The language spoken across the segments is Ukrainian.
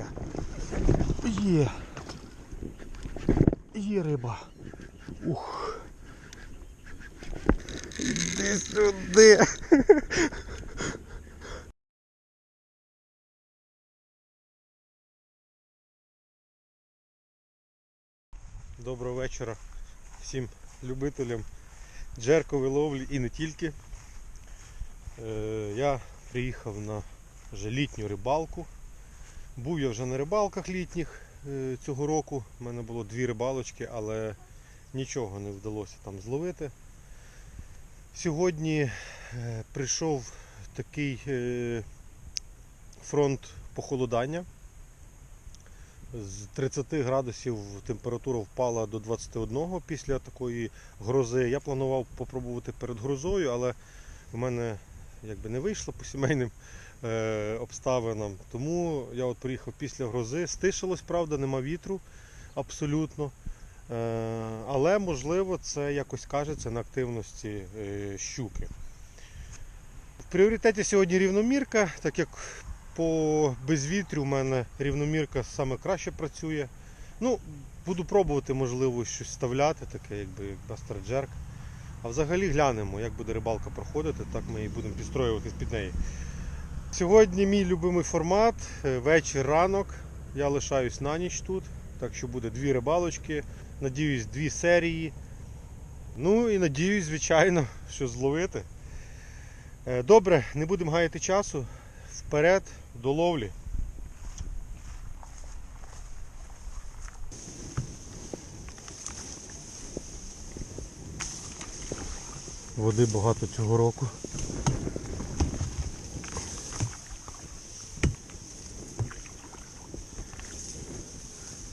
Є. Є. Є риба. Ух. Іди сюди. Доброго вечора всім любителям джеркової ловлі і не тільки. Е, Я приїхав на вже літню рибалку. Був я вже на рибалках літніх е, цього року. У мене було дві рибалочки, але нічого не вдалося там зловити. Сьогодні е, прийшов такий е, фронт похолодання. З 30 градусів температура впала до 21 після такої грози. Я планував попробувати перед грозою, але в мене якби не вийшло по сімейним обставинам. Тому я от приїхав після грози. Стишилось, правда, нема вітру абсолютно. Е, але можливо це якось кажеться на активності е, щуки. В пріоритеті сьогодні рівномірка, так як по безвітрю в мене рівномірка саме краще працює. Ну, буду пробувати, можливо, щось вставляти, таке, якби як Бастер Джерк. А взагалі глянемо, як буде рибалка проходити, так ми і будемо підстроюватись під неї. Сьогодні мій любимий формат е, вечір ранок. Я лишаюсь на ніч тут, так що буде дві рибалочки. Надіюсь, дві серії. Ну і надіюсь, звичайно, що зловити. Е, Добре, не будемо гаяти часу. Вперед до ловлі. Води багато цього року.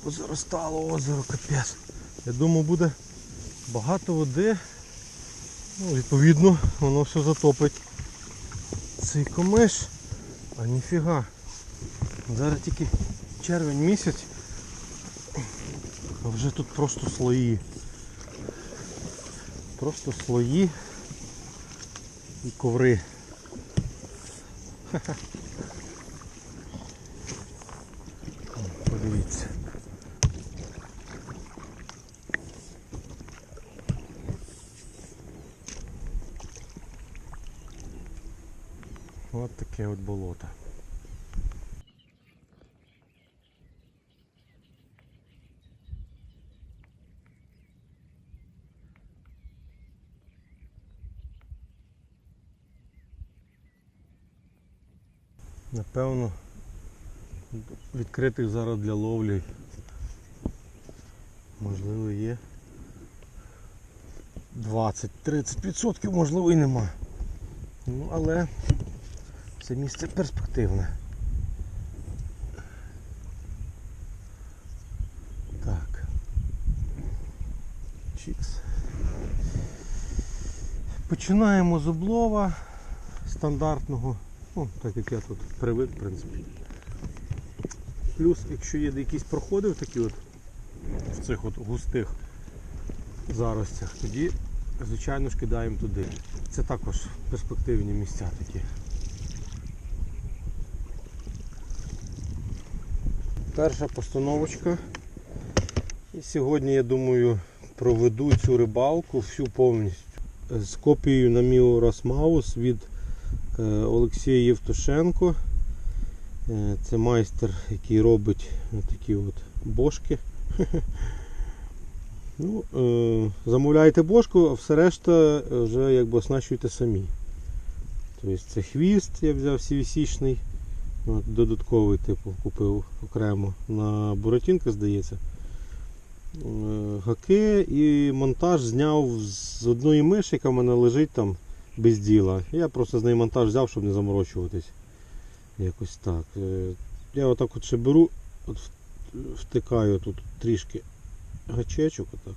Позаростало озеро капець. Я думав буде багато води. Ну, відповідно, воно все затопить. Цей комиш. А ніфіга. Зараз тільки червень місяць. А вже тут просто слої. Просто слої і коври. Ха-ха. О, Подивіться. От таке от болото. Напевно, відкритих зараз для ловлі можливо є 20-30%, можливо і нема. Ну, але це місце перспективне. Так. Чікс. Починаємо з облова стандартного, ну, так як я тут привик, в принципі. Плюс, якщо є якісь проходи такі от в цих от густих заростях, тоді, звичайно ж, кидаємо туди. Це також перспективні місця такі. Перша постановочка. І сьогодні, я думаю, проведу цю рибалку всю повністю з копією на Mio Rosmaus від е, Олексія Євтушенко. Е, Це майстер, який робить такі от бошки. Ну, е, замовляєте бошку, а все решта вже якби оснащуєте самі. Тобто це хвіст, я взяв CVC-шний, от, додатковий типу купив окремо на Буратінка, здається. Е, Гаки і монтаж зняв з одної миші, яка в мене лежить там без діла. Я просто з неї монтаж взяв, щоб не заморочуватись. Якось так. Е, Я отак от ще беру, от втикаю тут трішки гачечок отак.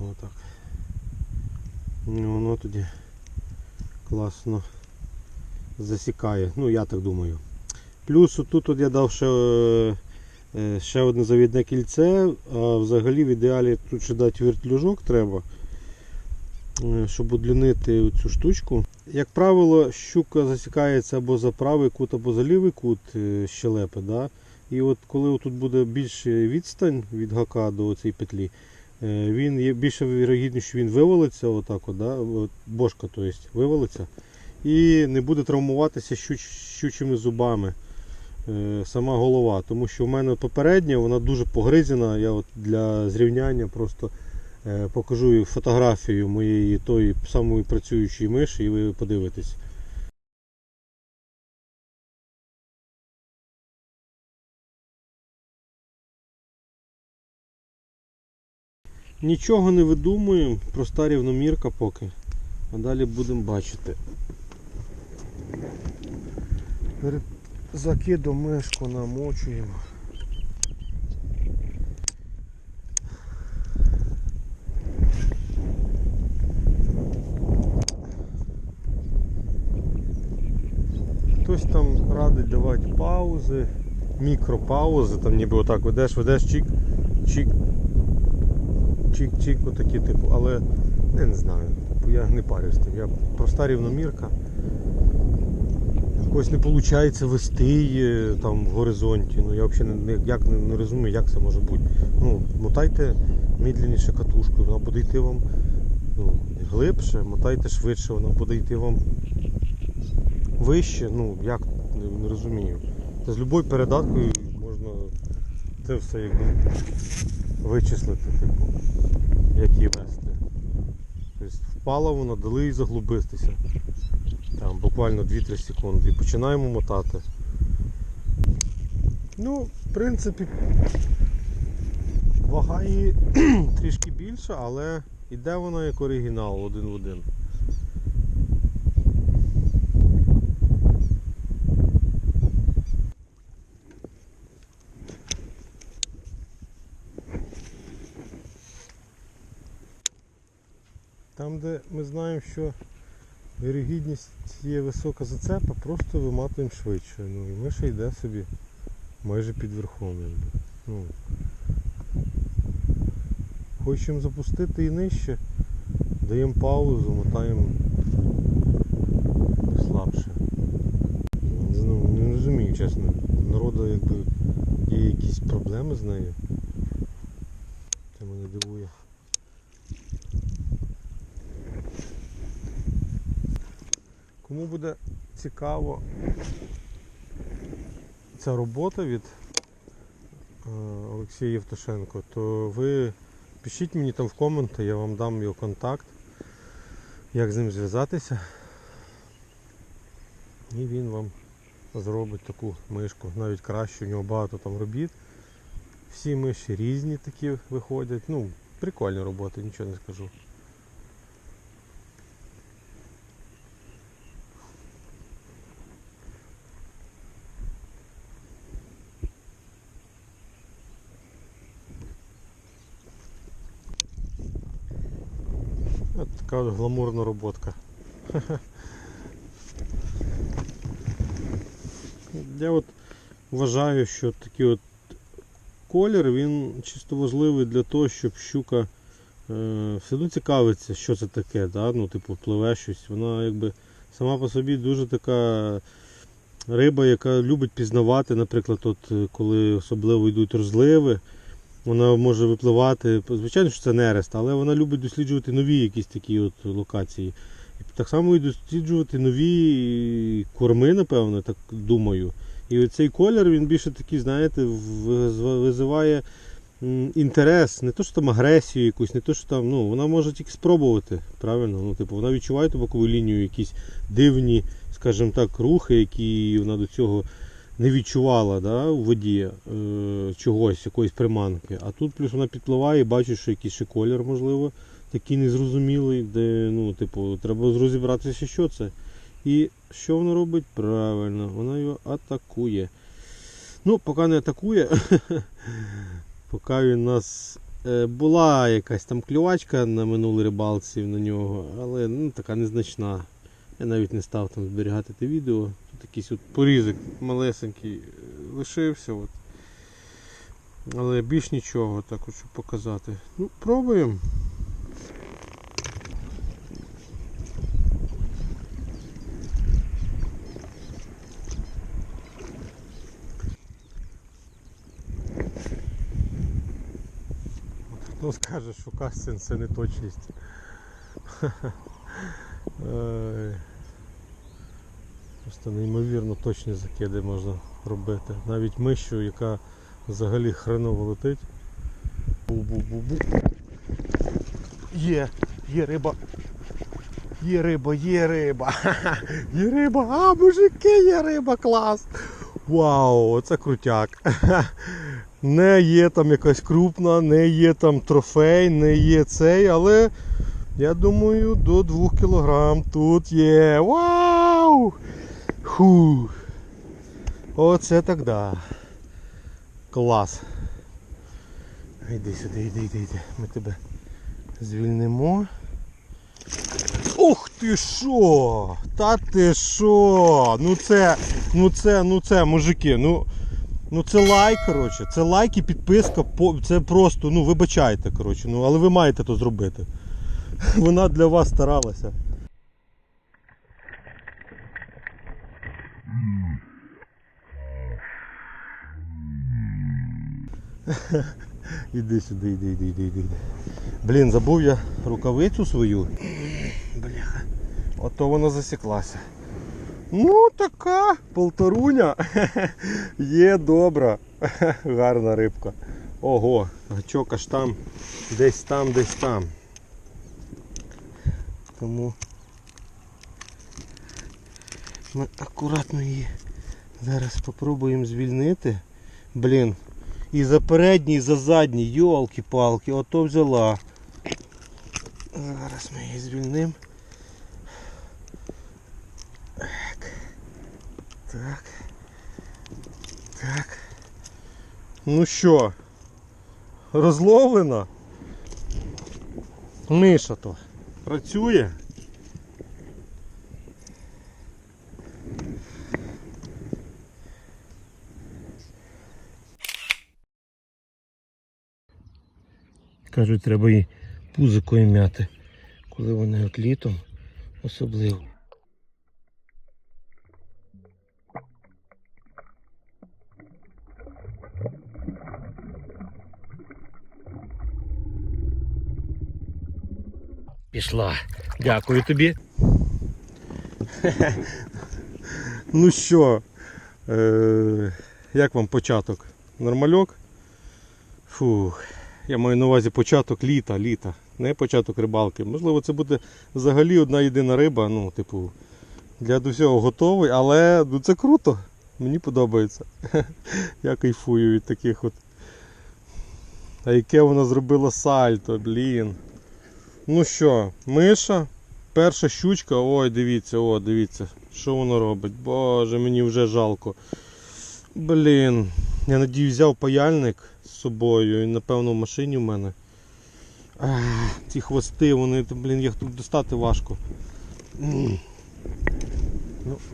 Отак. І воно тоді класно засікає. Ну я так думаю. Плюс отут от я дав ще, е, ще одне завідне кільце, а взагалі в ідеалі тут ще дати вертлюжок треба, е, щоб удлінити цю штучку. Як правило, щука засікається або за правий кут, або за лівий кут е, щелепи. Да? І от коли тут буде більше відстань від гака до цієї петлі, е, він є більше вірогідність, що він вивалиться, отак, от, да? бошка, то вивалиться, і не буде травмуватися щуч, щучими зубами е, сама голова. Тому що в мене попередня, вона дуже погризена. Я от для зрівняння просто е, покажу фотографію моєї тої самої працюючої миші, і ви подивитесь. Нічого не видумуємо, проста рівномірка поки. А далі будемо бачити. Перед закидом мишку намочуємо. Хтось там радить давати паузи, мікропаузи, там ніби отак ведеш, ведеш чик, чик, чик-чик, отакі типу, але я не знаю, я не парюсь тим. Я проста рівномірка. Якось не виходить вести там в горизонті. Ну я взагалі не, як, не, розумію, як це може бути. Ну, мотайте медленніше катушкою, вона буде йти вам ну, глибше, мотайте швидше, вона буде йти вам вище. Ну, як не, не розумію. Та з будь-якою передаткою можна це все якби вичислити, типу, як її вести. Тобто впала вона, дали їй заглубитися. Буквально 2-3 секунди. І починаємо мотати. Ну, в принципі, вага її трішки більша, але іде вона як оригінал один в один. Там, де ми знаємо, що вірогідність є висока зацепа, просто виматуємо швидше. Ну і миша йде собі майже під верхом. Ну, хочемо запустити і нижче, даємо паузу, мотаємо слабше. Не, не розумію, чесно. Народу якби є якісь проблеми з нею. Це мене дивує. Кому буде цікаво ця робота від е, Олексія Євтушенко, то ви пишіть мені там в коменти, я вам дам його контакт, як з ним зв'язатися. І він вам зробить таку мишку, навіть краще, у нього багато там робіт. Всі миші різні такі виходять. Ну, прикольні роботи, нічого не скажу. От така гламурна роботка. Я от вважаю, що такий от колір він чисто важливий для того, щоб щука е, все одно цікавиться, що це таке, ну, типу, пливе щось. Вона якби сама по собі дуже така риба, яка любить пізнавати, наприклад, от, коли особливо йдуть розливи. Вона може випливати, звичайно, що це нерест, але вона любить досліджувати нові якісь такі от локації. І так само і досліджувати нові корми, напевно, так думаю. І цей колір він більше такий, знаєте, визиває інтерес, не то, що там агресію якусь, не то, що там, ну, вона може тільки спробувати, правильно? Ну, типу, вона відчуває ту бокову лінію, якісь дивні, скажімо так, рухи, які вона до цього не відчувала да, у воді е, чогось, якоїсь приманки. А тут плюс вона підпливає і бачить, що якийсь ще колір, можливо, такий незрозумілий, де ну, типу, треба розібратися, що це. І що вона робить? Правильно, вона його атакує. Ну, поки не атакує, поки він нас е, була якась там клювачка на минулій рибалці на нього, але ну, така незначна. Я навіть не став там зберігати те відео. Такий от порізик малесенький е, лишився. От. Але більш нічого так хочу показати. Ну, Пробуємо. Хто скаже, що кастин це не точність. Просто неймовірно точні закиди можна робити. Навіть мишу, яка взагалі хреново летить. Бу-бу-бу-бу. Є, є риба. Є риба, є риба. Є риба. А, мужики, є риба, клас. Вау, оце крутяк. Не є там якась крупна, не є там трофей, не є цей, але я думаю, до 2 кг тут є. Вау! Фу. Оце так да. Клас. Йди сюди, йди, йди, йди. Ми тебе звільнимо. Ух ти що! Та ти що? Ну це, ну це, ну це, мужики, ну. Ну це лайк, коротше, це лайк і підписка, це просто, ну вибачайте, коротше, ну але ви маєте то зробити. Вона для вас старалася. Іди сюди, іди, іди, іди, іди. Блін, забув я рукавицю свою. Бляха. Ото вона засіклася. Ну, така полторуня. Є добра. Гарна рибка. Ого, гачок аж там, десь там, десь там. Тому ми акуратно її зараз спробуємо звільнити. Блін. І за передній, і за задній, йолки-палки, ото взяла. Зараз ми її звільнимо. Так. Так. Так. Ну що? Розловлена? Миша то. Працює? Кажуть, треба її пузикою м'яти, коли вони от літом особливо. Пішла. Дякую тобі. ну що, е- як вам початок? Нормальок? Фух. Я маю на увазі початок літа, літа, не початок рибалки. Можливо, це буде взагалі одна єдина риба, ну, типу, для всього готовий, але ну, це круто. Мені подобається. Я кайфую від таких от. А яке вона зробила сальто, блін. Ну що, миша, перша щучка, ой, дивіться, о, дивіться, що воно робить. Боже, мені вже жалко. Блін, я надію взяв паяльник собою і напевно в машині в мене. Ах, ці хвости, вони, блін, їх тут достати важко. Ну,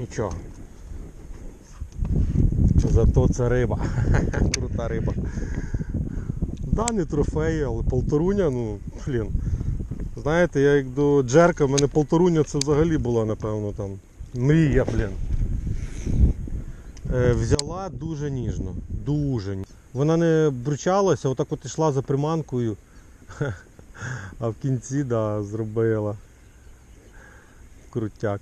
нічого. Зато це риба. Крута риба. Да, не трофеї, але полторуня, ну, блін. Знаєте, я як до джерка, в мене полторуня це взагалі була, напевно, там. Мрія, блін. Е, взяла дуже ніжно. Дуже ніжно. Вона не бручалася, отак от йшла за приманкою. А в кінці, да, зробила. Крутяк.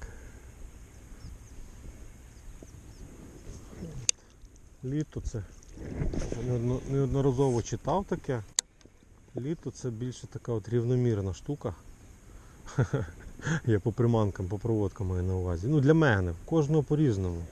Літо це. Неодноразово читав таке. Літо це більше така от рівномірна штука. Я по приманкам, по проводкам маю на увазі. Ну для мене, кожного по-різному.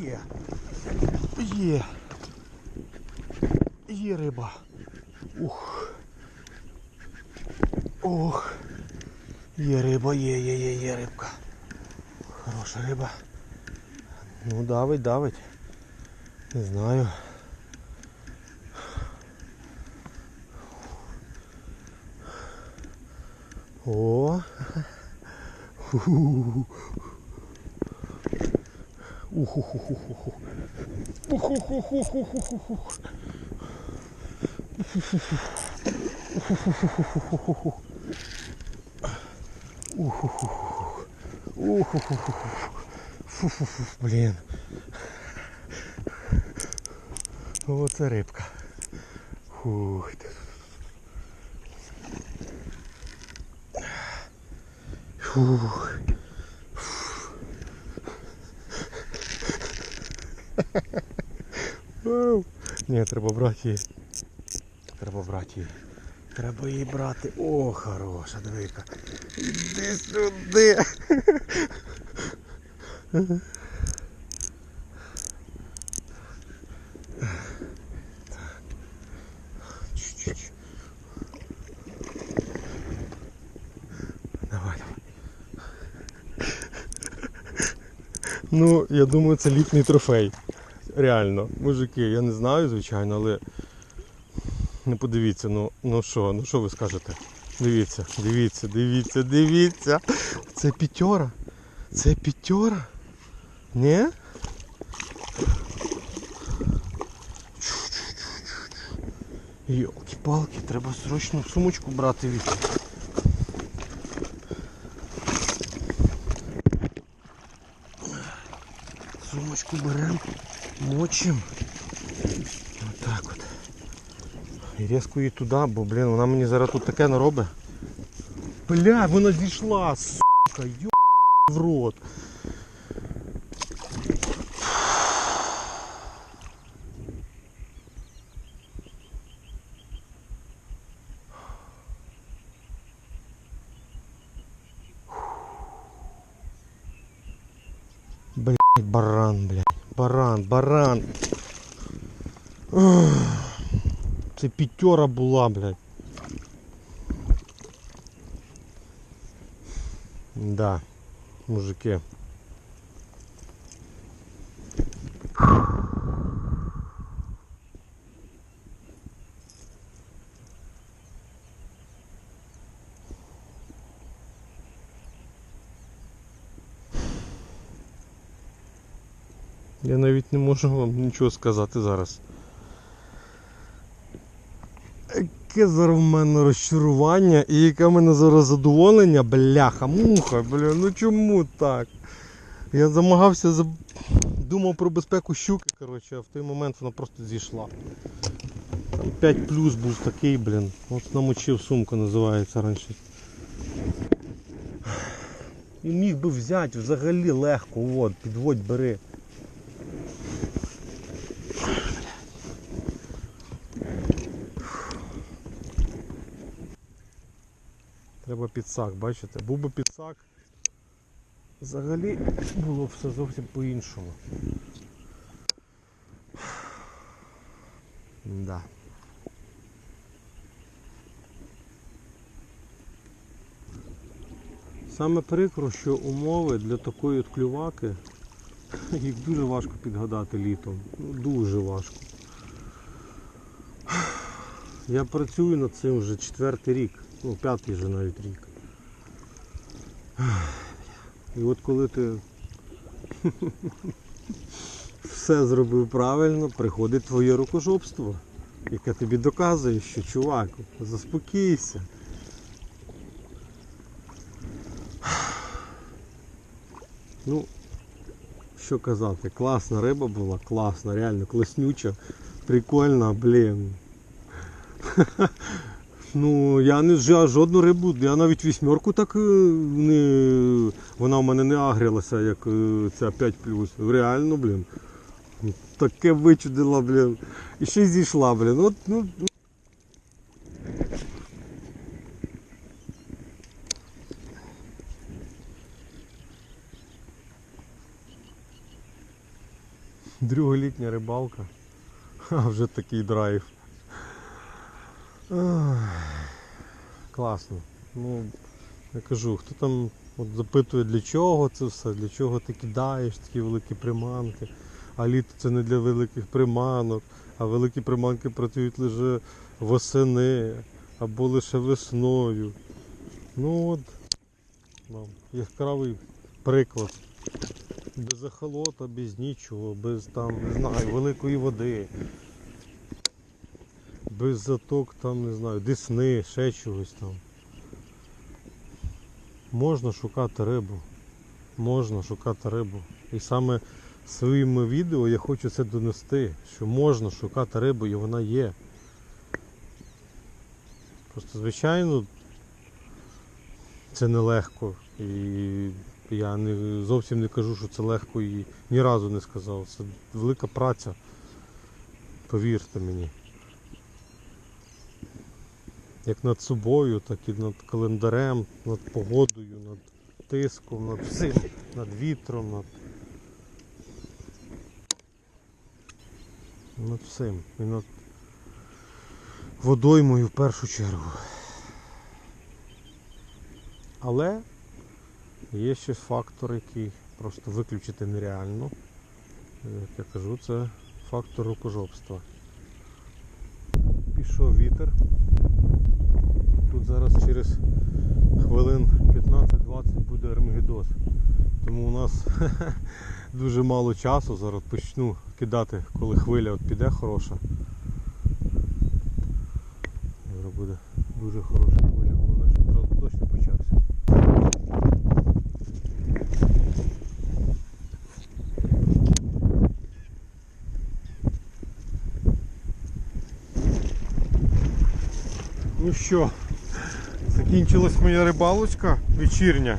Є. Є. Є риба. Ух. Ох. Є риба, є, є, є, є рибка. Хороша риба. Ну давить, давить. Не знаю. О. Ху-ху-ху. Блін. Оце рибка. Фух. Фух. Ні, треба брати її. Треба брати її. Треба її брати. О, хороша, дивика. Іди сюди. Ну, я думаю, це літній трофей. Реально, мужики, я не знаю, звичайно, але не подивіться, ну ну що, ну що ви скажете? Дивіться, дивіться, дивіться, дивіться. Це п'ятьора. Це п'ятьора. Ні? Йолки-палки, треба срочно сумочку брати від. Сумочку беремо, мочимо. Отак от. І різко її туди, бо, блін, вона мені зараз тут таке наробить. Бля, вона зійшла, сука, йо в рот. Баран, баран. Це п'ятьора була, блядь. Да, мужики. Я навіть не можу вам нічого сказати зараз. Яке зараз в мене розчарування і яке в мене зараз задоволення, бляха, муха, бля, ну чому так? Я замагався, за... думав про безпеку щуки, коротше, а в той момент вона просто зійшла. Там 5 плюс був такий, блін. От намочив сумку називається раніше. І міг би взяти взагалі легко, от, підводь, бери. Треба підсак, бачите? Був би підсак. Взагалі було б все зовсім по-іншому. Да. Саме прикро, що умови для такої от клюваки їх дуже важко підгадати літом. Ну, дуже важко. Я працюю над цим вже четвертий рік, ну п'ятий вже навіть рік. І от коли ти все зробив правильно, приходить твоє рукожопство, яке тобі доказує, що чувак, заспокійся. Ну, що казати, класна риба була, класна, реально класнюча, прикольна, блін. Ну, я не я жодну рибу, я навіть вісьмерку так е, не. Вона в мене не агрілася, як е, ця 5 Реально, блін. Таке вичудила, блін. І ще й зійшла, блін. От, ну, Друголітня рибалка. А вже такий драйв. Класно. Ну, Я кажу, хто там от запитує, для чого це все, для чого ти кидаєш такі великі приманки. А літо це не для великих приманок, а великі приманки працюють лише восени або лише весною. Ну от вам яскравий приклад. Без захолота, без нічого, без там, не знаю, великої води. Без заток там, не знаю, десни, ще чогось там. Можна шукати рибу. Можна шукати рибу. І саме своїми відео я хочу це донести, що можна шукати рибу і вона є. Просто, звичайно, це нелегко. І я не, зовсім не кажу, що це легко і ні разу не сказав. Це велика праця. Повірте мені. Як над собою, так і над календарем, над погодою, над тиском, над всім, над вітром, над, над всім. І над водоймою в першу чергу. Але є ще фактор, який просто виключити нереально. Як я кажу, це фактор рукожопства. Пішов вітер. Тут зараз через хвилин 15-20 буде Армагеддос. Тому у нас дуже мало часу. Зараз почну кидати, коли хвиля от піде хороша. Зараз буде дуже хороша хвиля. Головне, щоб зразу дощ почався. Ну що, закінчилась моя рибалочка вечірня.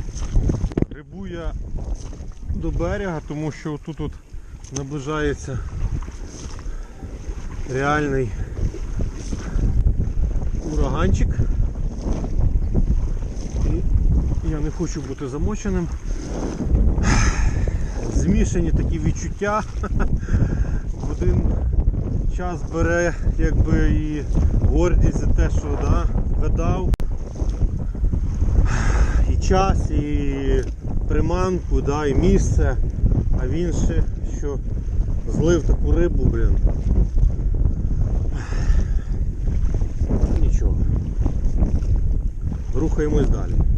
Грибу я до берега, тому що тут от наближається реальний ураганчик. І я не хочу бути замоченим. Змішані такі відчуття. В один час бере якби і гордість за те, що да, видав. Час, і приманку, да, і місце. А він ще що злив таку рибу, блін. Нічого. Рухаємось далі.